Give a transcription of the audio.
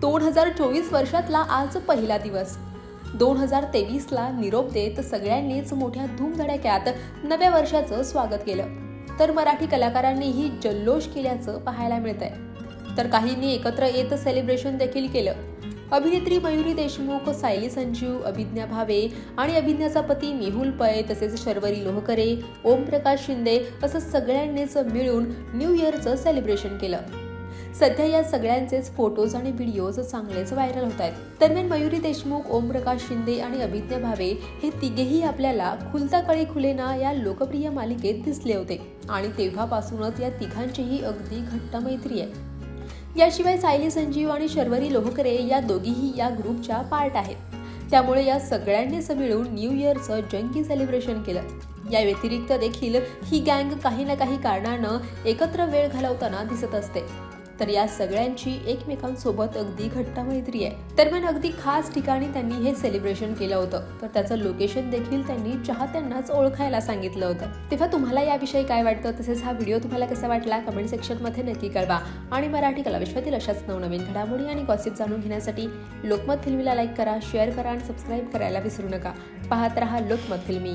दोन हजार चोवीस वर्षातला आज पहिला दिवस. दोन हजार तेवीसला निरोप देत सगळ्यांनीच मोठ्या धूमधडाक्यात नव्या वर्षाचं स्वागत केलं. तर मराठी कलाकारांनीही जल्लोष केल्याचं पाहायला मिळतंय. तर काहींनी एकत्र येत सेलिब्रेशन देखील केलं. अभिनेत्री मयुरी देशमुख सायली संजीव अभिज्ञा भावे आणि अभिज्ञाचा पती मेहुल पै तसेच शर्वरी लोहकरे ओमप्रकाश शिंदे असं सगळ्यांनीच मिळून न्यू इयरचं सेलिब्रेशन केलं. सध्या या सगळ्यांचेच फोटोज आणि व्हिडिओज चांगलेच व्हायरल होत आहेत. दरम्यान मयुरी देशमुख ओमप्रकाश शिंदे आणि अभिज्ञा भावे हे तिघेही आपल्याला खुलता कळी खुलेना या लोकप्रिय मालिकेत दिसले होते. आणि तेव्हापासूनच या तिघांचीही अगदी घट्ट मैत्री आहे. याशिवाय सायली संजीव आणि शर्वरी लोहकरे या दोघीही या ग्रुपच्या पार्ट आहेत. त्यामुळे या सगळ्यांनीच मिळून न्यू इयरचं जंकी सेलिब्रेशन केलं. या व्यतिरिक्त देखील ही गँग काही ना काही कारणानं एकत्र वेळ घालवताना दिसत असते. तर या सगळ्यांची एकमेकांसोबत अगदी घट्ट मैत्री आहे. दरम्यान अगदी खास ठिकाणी त्यांनी हे सेलिब्रेशन केलं होतं. तर त्याचं लोकेशन देखील त्यांनी चाहत्यांनाच ओळखायला सांगितलं होतं. तेव्हा तुम्हाला याविषयी काय वाटतं? तसेच हा व्हिडिओ तुम्हाला कसा वाटला? कमेंट सेक्शनमध्ये नक्की कळवा. आणि मराठी कलाविश्वातील अशाच नवनवीन घडामोडी आणि गॉसिप जाणून घेण्यासाठी लोकमत फिल्मीला लाईक करा शेअर करा आणि सबस्क्राईब करायला विसरू नका. पाहत रहा लोकमत फिल्मी.